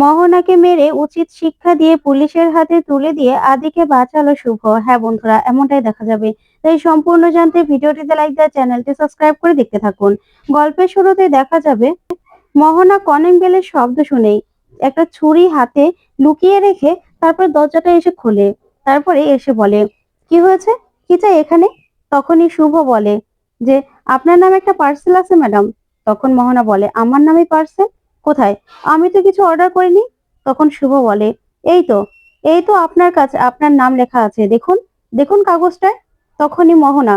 মোহনাকে মেরে উচিত শিক্ষা দিয়ে পুলিশের হাতে তুলে দিয়ে আদিকে বাঁচালো শুভ। হ্যাঁ বন্ধুরা, এমনটাই দেখা যাবে। তাই সম্পূর্ণ জানতে ভিডিওটিতে লাইক দেওয়া, চ্যানেলটি সাবস্ক্রাইব করে দেখতে থাকুন। গল্পের শুরুতে দেখা যাবে, মোহনা কলিং বেলের শব্দ শুনেই একটা ছুরি হাতে লুকিয়ে রেখে তারপর দরজাটা এসে খোলে। তারপরে এসে বলে, কি হয়েছে? কি চাই এখানে? তখনই শুভ বলে যে, আপনার নামে একটা পার্সেল আছে ম্যাডাম তখন মোহনা বলে, আমার নামে পার্সেল কোথায়? আমি তো কিছু অর্ডার করিনি। তখন শুভ বলে, এই তো এই তো আপনার কাছে আপনার নাম লেখা আছে, দেখুন দেখুন কাগজটায়। তখনই মোহনা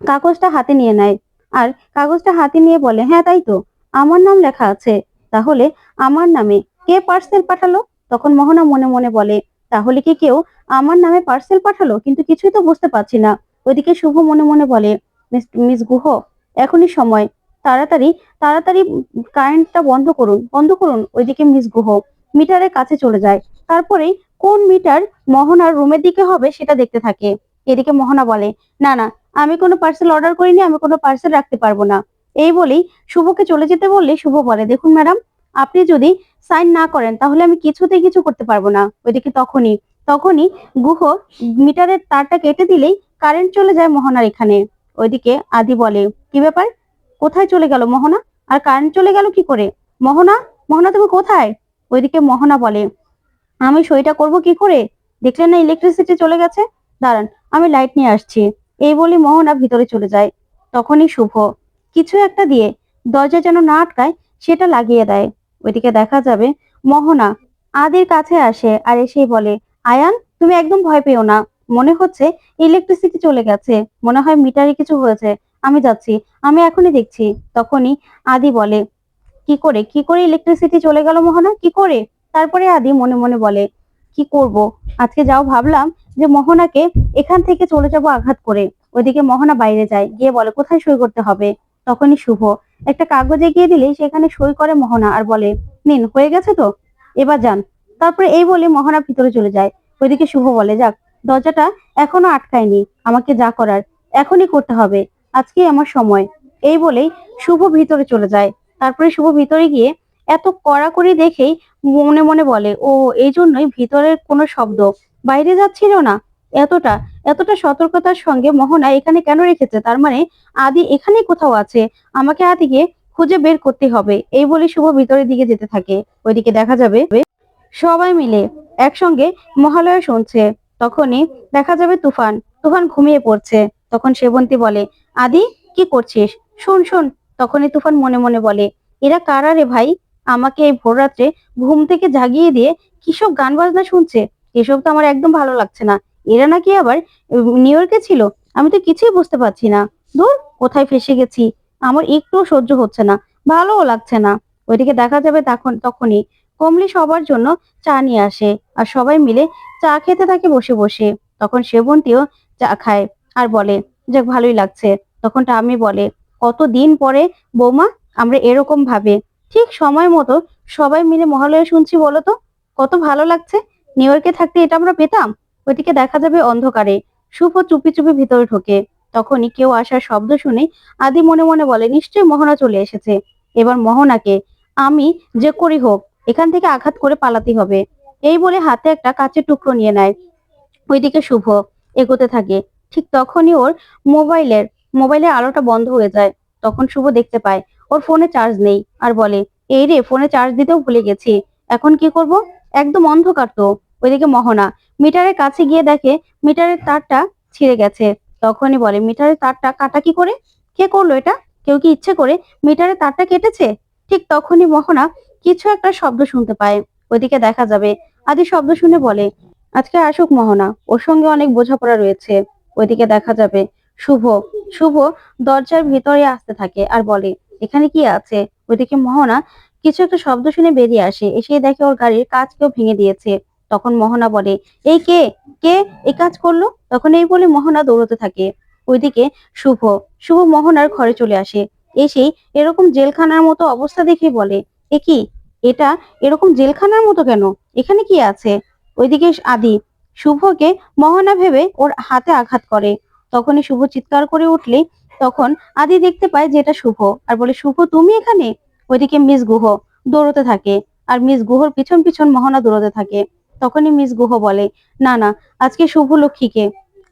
কাগজটা হাতে নিয়ে নেয় আর কাগজটা হাতে নিয়ে বলে হ্যাঁ তাই তো, আমার নাম লেখা আছে, তাহলে আমার নামে কে পার্সেল পাঠালো? তখন মোহনা মনে মনে বলে, তাহলে কি কেউ আমার নামে পার্সেল পাঠালো? কিন্তু কিছুই তো বুঝতে পারছি না। ওইদিকে শুভ মনে মনে বলে মিস গুহ, এখনই সময় তাড়াতাড়ি তাড়াতাড়ি কারেন্টটা বন্ধ করুন বন্ধ করুন। ওইদিকে মিস গুহ, মিটারের কাছে চলে যায়। তারপরেই কোন মিটার মোহনার রুমের দিকে হবে সেটা দেখতে থাকে। এদিকে মোহনা বলে, না না, আমি কোনো পার্সেল অর্ডার করিনি, আমি কোনো পার্সেল রাখতে পারব না। এই বলেই শুভকে চলে যেতে বললে শুভ বলে, দেখুন ম্যাডাম আপনি যদি সাইন না করেন, তাহলে আমি কিছুতেই কিছু করতে পারব না। ওইদিকে তখনই তখনই গুহ মিটারের তারটা কেটে দিলেই কারেন্ট চলে যায় মোহনার এখানে। ওইদিকে আদি বলে, কি ব্যাপার? কোথায় চলে গেল মোহনা? আর কারেন্ট চলে গেল কি করে? মোহনা? মোহনা তুমি কোথায়? ওইদিকে মোহনা বলে, আমি সইটা করব কি করে? দেখলেন না ইলেকট্রিসিটি চলে গেছে? দাঁড়ান, আমি লাইট নিয়ে আসছি। এই বলি মোহনা ভিতরে চলে যায়। তখনই শুভ, কিছু একটা দিয়ে দরজা যেন না আটকায়, সেটা লাগিয়ে দেয়। ওইদিকে দেখা যাবে মোহনা আদির কাছে আসে আর এসেই বলে, আয়ান, তুমি একদম ভয় পেও না। মনে হচ্ছে ইলেকট্রিসিটি চলে গেছে। মনে হয় মিটারে কিছু হয়েছে। আমি যাচ্ছি, আমি এখনই দেখছি। তখনই আদি বলে, কি করে? কি করে ইলেকট্রিসিটি চলে গেল মোহনা? কি করে? তারপরে আদি মনে মনে বলে, কি করব? আজকে যাও ভাবলাম যে মোহনাকে এখান থেকে চলে যাব আঘাত করে। ওইদিকে মোহনা বাইরে যায়, গিয়ে বলে, কোথায় সই করতে হবে? তখনই শুভ একটা কাগজে গিয়ে দিলেই সেখানে সই করে মোহনা আর বলে, নিন, হয়ে গেছে তো? এবার যান। তারপরে এই বলে মোহনা ভিতরে চলে যায়। ওইদিকে শুভ বলে, যাক, দরজাটা এখনও আটকায়নি। আমাকে যা করার এখনই করতে হবে। আজকেই আমার সময়। এই বলেই শুভ ভিতরে চলে যায়। তারপরে শুভ ভিতরে গিয়ে এত কড়াকড়ি দেখেই মনে মনে বলে, ও, এই জন্যই ভিতরের কোনো শব্দ। বাইরে যাচ্ছিল না। এতটা এতটা সতর্কতার সঙ্গে মোহনা এখানে কেন রেখেছে? তার মানে আদি এখানে কোথাও আছে। আমাকে আদিকে খুঁজে বের করতে হবে। এই বলে শুভ ভিতরের দিকে যেতে থাকে। ওইদিকে দেখা যাবে সবাই মিলে একসঙ্গে মহালয়া শুনছে। তখনই দেখা যাবে তুফান। তুফান ঘুমিয়ে পড়ছে। তখন সেবন্তী বলে, আদি, কি করছিস? শোন শোন। তখনই তুফান মনে মনে বলে, এরা কারা রে ভাই? আমাকে এই ভোর রাত্রে ঘুম থেকে জাগিয়ে দিয়ে কিসব গান বাজনা শুনছে? এসব তো আমার একদম ভালো লাগছে না। এরা নাকি আবার নিউ ইয়র্কে ছিল? আমি তো কিছুই বুঝতে পারছি না। দূর কোথায় ফেসে গেছি? আমার একটু সহ্য হচ্ছে না, ভালোও লাগছে না। ওইদিকে দেখা যাবে তখন, তখনই। কমলি সবার জন্য চা নিয়ে আসে, আর সবাই মিলে চা খেতে থাকে বসে বসে। তখন সেবন্তীও চা খায়। আর বলে, যাক, ভালোই লাগছে। তখন টামি বলে, কতদিন পরে বৌমা, আমরা এরকম ভাবে? ঠিক সময় মতো সবাই মিলে মহালয়া শুনছি বলো তো, কত ভালো লাগছে। নিউ ইয়র্কে থাকতে এটা আমরা পেতাম, ওইদিকে দেখা যাবে অন্ধকারে। শুভ চুপি চুপি ভিতরে ঢোকে। তখনই কেউ আসার শব্দ শুনে আদি মনে মনে বলে, নিশ্চয়ই মোহনা চলে এসেছে। এবার মোহনাকে, আমি যে করি হোক, এখান থেকে আঘাত করে পালাতে হবে। এই বলে হাতে একটা কাচের টুকরো নিয়ে নেয়। ওইদিকে শুভ এগোতে থাকে। ঠিক তখনই ওর মোবাইলের মোবাইলের আলোটা বন্ধ হয়ে যায়। তখন শুভ দেখতে পায়, ওর ফোনে চার্জ নেই আর বলে, এই রে, ফোনে চার্জ দিতেও ভুলে গেছি। এখন কি করব? একদম অন্ধকার তো, ওইদিকে মোহনা। মিটারের কাছে গিয়ে দেখে মিটারের তারটা ছিঁড়ে গেছে। তখনই বলে, মিটারের তারটা কাটা কি করে? কে করল এটা? কেউ কি ইচ্ছে করে মিটারের তারটা কেটেছে? ঠিক তখনই মোহনা কিছু একটা শব্দ শুনতে পায়। ওইদিকে দেখা যাবে। আদি শব্দ শুনে বলে, আজকে আসুক মোহনা, ওর সঙ্গে অনেক বোঝাপড়া রয়েছে। ওইদিকে দেখা যাবে। শুভ শুভ দরজার ভিতরে আসতে থাকে আর বলে, এখানে কি আছে? ওইদিকে মোহনা কিছু একটা শব্দ শুনে বেরিয়ে আসে। এসে দেখে ওর গাড়ির কাজ কেউ ভেঙে দিয়েছে। তখন মোহনা বলে, এই কে? কে এই কাজ করল? তখন এই বলে মোহনা দৌড়তে থাকে। ওইদিকে শুভ শুভ মোহনার ঘরে চলে আসে। এসেই এরকম জেলখানার মতো অবস্থা দেখে বলে, এ কি? এটা এরকম জেলখানার মতো কেন? এখানে কি আছে? ওইদিকে আদি শুভকে মোহনা ভেবে ওর হাতে আঘাত করে। তখনই শুভ চিৎকার করে উঠলে তখন আদি দেখতে পায় যে এটা শুভ আর বলে, শুভ, তুমি এখানে? ওইদিকে মিস গুহ দৌড়তে থাকে আর মিস গুহর পিছন পিছন মোহনা দৌড়াতে থাকে। তখনই মিস গুহ বলে, না না, আজকে শুভ লক্ষ্মীকে,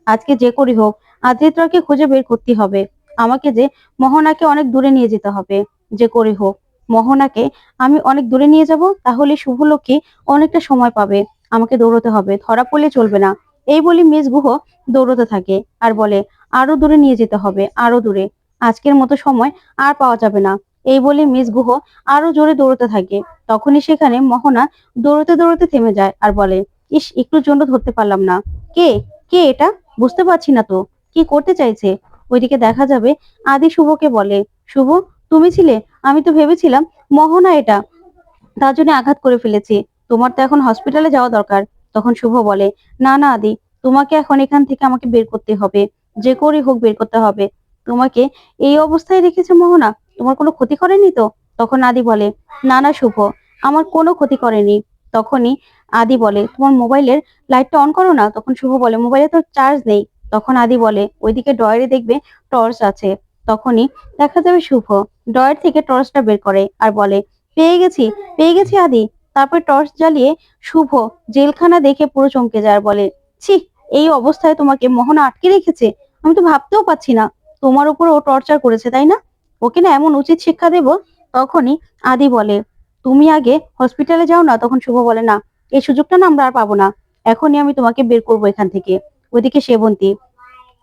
আজকে যে করি হোক আদিত্যকে খুঁজে বের করতে হবে। আমাকে যে মোহনাকে অনেক দূরে নিয়ে যেতে হবে, যে করি হোক। মোহনাকে আমি অনেক দূরে নিয়ে যাব, তাহলে শুভলক্ষ্মী অনেকটা সময় পাবে। আমাকে দৌড়তে হবে, ধরা পড়লে চলবে না। এই বলে মিস গুহ দৌড়তে থাকে আর বলে, আরও দূরে নিয়ে যেতে হবে, আরও দূরে। আজকের মতো সময় আর পাওয়া যাবে না। এই বলে মিস গুহ আরও জোরে দৌড়তে থাকে। তখনই সেখানে মোহনা দৌড়তে দৌড়তে থেমে যায় আর বলে, ইস, একটুর জন্য ধরতে পারলাম না। কে? কে এটা? বুঝতে পারছি না তো। কি করতে চাইছে? ওইদিকে দেখা যাবে আদি শুভকে বলে, শুভ, তুমি ছিলে? আমি তো ভেবেছিলাম মোহনা এটা। তার জন্য আঘাত করে ফেলেছি। তোমার তো এখন হসপিটালে যাওয়া দরকার। তখন শুভ বলে, না না, আদি, তোমাকে এখন এখান থেকে আমাকে বের করতে হবে। যে করেই হোক বের করতে হবে। তোমাকে এই অবস্থায় রেখেছে মোহনা। তোমার কোনো ক্ষতি করেনি তো? তখন আদি বলে, না না, শুভ, আমার কোনো ক্ষতি করেনি। তখনই আদি বলে, তোমার মোবাইলের লাইটটা অন করো না? তখন শুভ বলে, মোবাইলে তো চার্জ নেই। তখন আদি বলে, ওইদিকে ডয়ারে দেখবে টর্চ আছে। তখনই দেখা যাবে শুভ ডয়ার থেকে টর্চটা বের করে আর বলে, পেয়ে গেছি পেয়ে গেছি আদি। তারপর টর্চ জ্বালিয়ে, শুভ, জেলখানা দেখে পুরো চমকে যায় বলে, ছি, এই অবস্থায় তোমাকে মোহনা আটকে রেখেছে? আমি তো ভাবতেও পাচ্ছি না। তোমার উপর ও টর্চার করেছে, তাই না? ওকে না, এমন উচিত শিক্ষা দেব? তখনই আদি বলে, তুমি আগে হসপিটালে যাও না? তখন শুভ বলে, না, এই সুযোগটা না আমরা আর পাবো না। এখনই আমি তোমাকে বের করব এখান থেকে। ওইদিকে সেবন্তী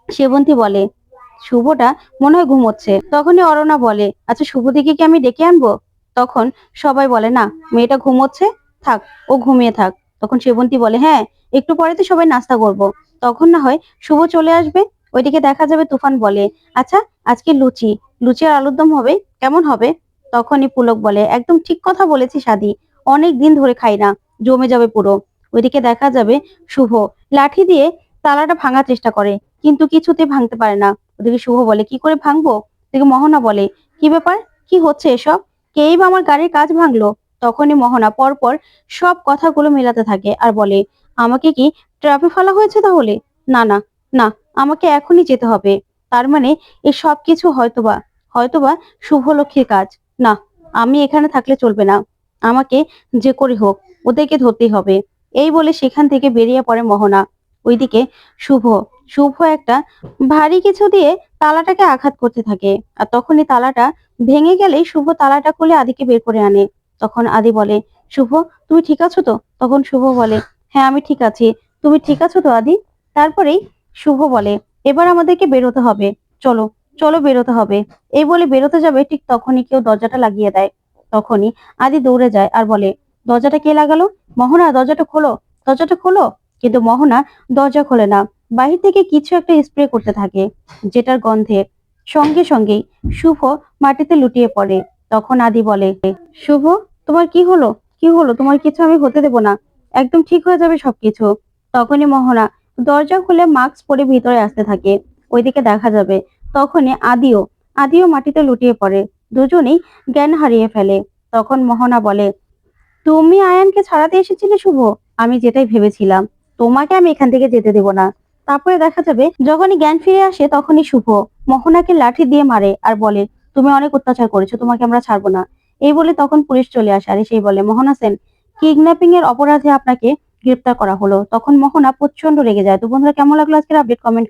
সেবন্তী বলে, শুভটা মনে হয় ঘুমোচ্ছে। তখনই অরণা বলে আচ্ছা শুভ দিকে কি আমি ডেকে আনব? তখন সবাই বলে, না, মেয়েটা ঘুমোচ্ছে, থাক, ও ঘুমিয়ে থাক। তখন সেবন্তী বলে হ্যাঁ একটু পরে তো সবাই নাস্তা করব। তখন না হয় শুভ চলে আসবে, ওইদিকে দেখা যাবে তুফান বলে আচ্ছা আজকে লুচি লুচি আর আলুর দম হবে, কেমন হবে? তখনই পুলক বলে, একদম ঠিক কথা বলেছি সাদি, অনেক দিন ধরে খাই না, জমে যাবে পুরো। ওইদিকে দেখা যাবে শুভ, লাঠি দিয়ে তালাটা ভাঙার চেষ্টা করে, কিন্তু কিছুতে ভাঙতে পারে না। ওদিকে শুভ বলে, কি করে ভাঙবো? ওদিকে মোহনা বলে, কি ব্যাপার? কি হচ্ছে এসব? কেই বা আমার গাড়ির কাজ ভাঙলো? তখনই মোহনা পরপর সব কথাগুলো মেলাতে থাকে আর বলে, আমাকে কি ট্রাফে ফেলা হয়েছে তাহলে? না না না, আমাকে এখনই যেতে হবে। তার মানে এই সব কিছু হয়তোবা হয়তোবা শুভ লক্ষ্মীর কাজ। না, আমি এখানে থাকলে চলবে না। আমাকে যে করে হোক, ওদেরকে ধরতেই হবে। এই বলে সেখান থেকে বেরিয়ে পড়ে মোহনা। ওইদিকে শুভ শুভ একটা ভারী কিছু দিয়ে তালাটাকে আঘাত করতে থাকে। আর তখনই তালাটা ভেঙে গেলেই শুভ তালাটা খুলে আদিকে বের করে আনে। তখন আদি বলে, শুভ, তুমি ঠিক আছো তো? তখন শুভ বলে হ্যাঁ আমি ঠিক আছি। তুমি ঠিক আছো তো, আদি? তারপরেই শুভ বলে, এবার আমাদেরকে বেরোতে হবে। চলো চলো বেরোতে হবে। এই বলে বেরোতে যাবে, ঠিক তখনই কেউ দরজাটা লাগিয়ে দেয়। তখনই আদি দৌড়ে যায় আর বলে, দরজাটা কে লাগালো? মোহনা, দরজাটা খোলো। দরজাটা খোলো? কিন্তু মোহনা দরজা খোলে না। বাহির থেকে কিছু একটা স্প্রে করতে থাকে, যেটার গন্ধে সঙ্গে সঙ্গেই শুভ মাটিতে লুটিয়ে পড়ে। তখন আদি বলে, শুভ, তোমার কি হলো? কি হলো? তোমার কিছু আমি হতে দেব না। একদম ঠিক হয়ে যাবে সবকিছু। তখনই মোহনা দরজা খুলে মাস্ক পরে ভিতরে আসতে থাকে। ওইদিকে দেখা যাবে, তখনই আদিও আদিও মাটিতে লুটিয়ে পড়ে। দুজনেই জ্ঞান হারিয়ে ফেলে। তখন মোহনা বলে, তুমি আয়ানকে ছাড়াতে এসেছিলে শুভ? আমি যেটাই ভেবেছিলাম। তোমাকে আমি এখান থেকে যেতে দেব না। তারপরে দেখা যাবে যখনই জ্ঞান ফিরে আসে তখনই শুভ। মোহনাকে লাঠি দিয়ে মারে আর বলে, তুমি অনেক অত্যাচার করেছ, তোমাকে আমরা ছাড়বো না। এই বলে তখন পুলিশ চলে আসে আর সেই বলে, মোহনা সেন, কিডন্যাপিং এর অপরাধে আপনাকে গ্রেপ্তার করা হলো। তখন মোহনা প্রচণ্ড রেগে যায়। তো বন্ধুরা, কেমন লাগল আজকের আপডেট কমেন্ট